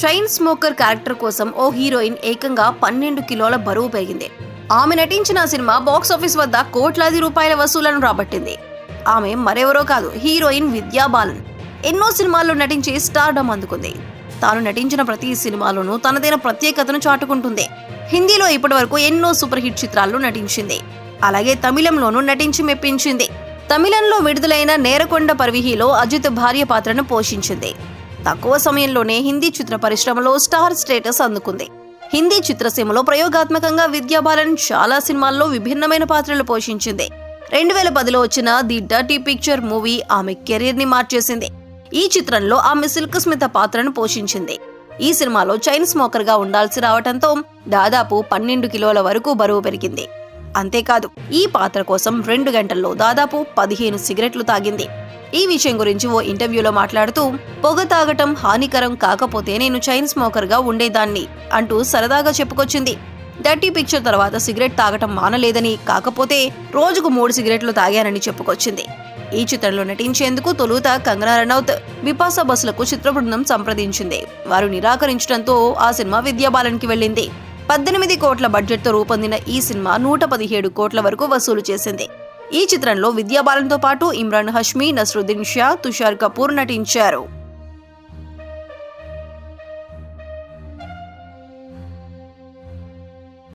Chain smoker character కోసం ఓ heroine ఏకంగా పన్నెండు కిలోల బరువు పెరిగింది. ఆమె నటించిన సినిమా బాక్స్ ఆఫీస్ వద్ద కోట్లాది రూపాయల వసూలను రాబట్టింది. ఆమె మరెవరో కాదు హీరోయిన్ విద్యా బాలన్. ఎన్నో సినిమాల్లో నటించి స్టార్డమ్ అందుకుంది. తాను నటించిన ప్రతి సినిమాలోనూ తనదైన ప్రత్యేకతను చాటుకుంటుంది. హిందీలో ఇప్పటివరకు ఎన్నో సూపర్ హిట్ చిత్రాల్లో నటించింది. అలాగే తమిళంలోనూ నటించి మెప్పించింది. తమిళంలో విడుదలైన నేరకొండ పర్విహిలో అజిత్ భార్య పాత్రను పోషించింది. తక్కువ సమయంలోనే హిందీ చిత్ర పరిశ్రమలో స్టార్ స్టేటస్ అందుకుంది. హిందీ చిత్రసీమలో ప్రయోగాత్మకంగా విద్యాబాలన్ చాలా సినిమాల్లో విభిన్నమైన పాత్రలు పోషించింది. రెండు వేల పదిలో వచ్చిన ది డర్టీ పిక్చర్ మూవీ ఆమె కెరీర్ని మార్చేసింది. ఈ చిత్రంలో ఆమె సిల్క్ స్మిత పాత్రను పోషించింది. ఈ సినిమాలో చైన్ స్మోకర్గా ఉండాల్సి రావడంతో దాదాపు పన్నెండు కిలోల వరకు బరువు పెరిగింది. అంతేకాదు ఈ పాత్ర కోసం రెండు గంటల్లో దాదాపు పదిహేను సిగరెట్లు తాగింది. ఈ విషయం గురించి ఓ ఇంటర్వ్యూలో మాట్లాడుతూ పొగ తాగటం హానికరం కాకపోతే నేను చైన్ స్మోకర్గా ఉండేదాన్ని అంటూ సరదాగా చెప్పుకొచ్చింది. డర్టీ పిక్చర్ తర్వాత సిగరెట్ తాగటం మానలేదని కాకపోతే రోజుకు మూడు సిగరెట్లు తాగానని చెప్పుకొచ్చింది. ఈ చిత్రంలో నటించేందుకు తొలుత కంగనా రనౌత్ బిపాసా బస్సులకు చిత్ర బృందం సంప్రదించింది. వారు నిరాకరించడంతో ఆ సినిమా విద్యాబాలన్కి వెళ్ళింది. పద్దెనిమిది కోట్ల బడ్జెట్తో రూపొందిన ఈ సినిమా నూట పదిహేడు కోట్ల వరకు వసూలు చేసింది. ఈ చిత్రంలో విద్యాబాలన్తో పాటు ఇమ్రాన్ హష్మీ నస్రుద్దీన్ షా తుషార్ కపూర్ నటించారు.